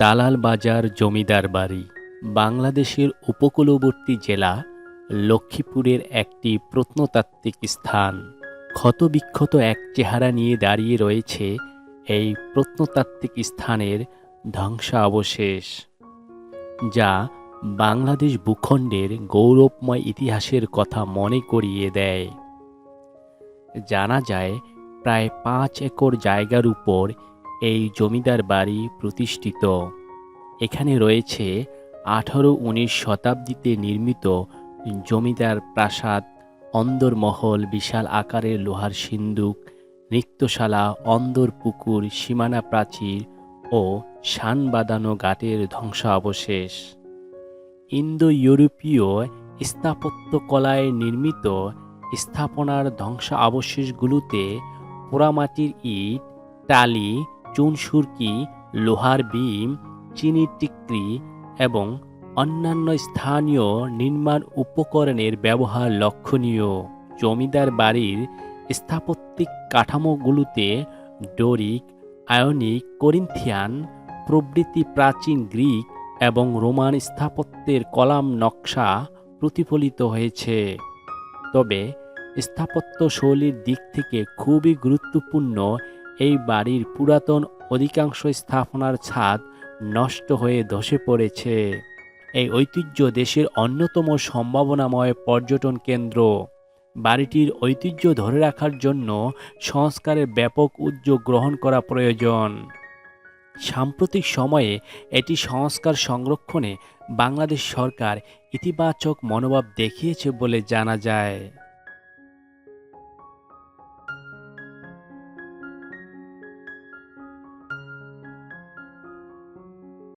দালাল বাজার জমিদার বাড়ি, বাংলাদেশের উপকূলবর্তী জেলা, লক্ষ্মীপুরের একটি প্রত্নতাত্ত্বিক স্থান। ক্ষতবিক্ষত এক চেহারা নিয়ে দাঁড়িয়ে রয়েছে এই প্রত্নতাত্ত্বিক স্থানের ধ্বংসাবশেষ, যা বাংলাদেশ ভূখণ্ডের গৌরবময় ইতিহাসের কথা মনে করিয়ে দেয়। জানা যায়, প্রায় পাঁচ একর জায়গার উপর এই জমিদার বাড়ি প্রতিষ্ঠিত। এখানে রয়েছে আঠারো উনিশ শতাব্দীতে নির্মিত জমিদার প্রাসাদ, অন্দরমহল, বিশাল আকারের লোহার সিন্দুক, নৃত্যশালা, অন্দর পুকুর, সীমানা প্রাচীর ও শান বাঁধানো ঘাটের ধ্বংসাবশেষ। ইন্দো ইউরোপীয় স্থাপত্যকলায় নির্মিত স্থাপনার ধ্বংসাবশেষগুলোতে পোড়ামাটির ইট, টালি চুনসুরকি লোহার বিম চিনির টিকরি এবং অন্যান্য স্থানীয় নির্মাণ উপকরণের ব্যবহার লক্ষণীয়। জমিদার বাড়ির স্থাপত্যিক কাঠামোগুলোতে ডোরিক, আয়নিক, করিন্থিয়ান প্রভৃতি প্রাচীন গ্রিক এবং রোমান স্থাপত্যের কলাম নকশা প্রতিফলিত হয়েছে। তবে স্থাপত্য শৈলীর দিক থেকে খুবই গুরুত্বপূর্ণ এই বাড়ির পুরাতন অধিকাংশ স্থাপনার ছাদ নষ্ট হয়ে ধসে পড়েছে। এই ঐতিহ্য দেশের অন্যতম সম্ভাবনাময় পর্যটন কেন্দ্র। বাড়িটির ঐতিহ্য ধরে রাখার জন্য সংস্কারের ব্যাপক উদ্যোগ গ্রহণ করা প্রয়োজন। সাম্প্রতিক সময়ে এটি সংস্কার সংরক্ষণে বাংলাদেশ সরকার ইতিবাচক মনোভাব দেখিয়েছে বলে জানা যায়।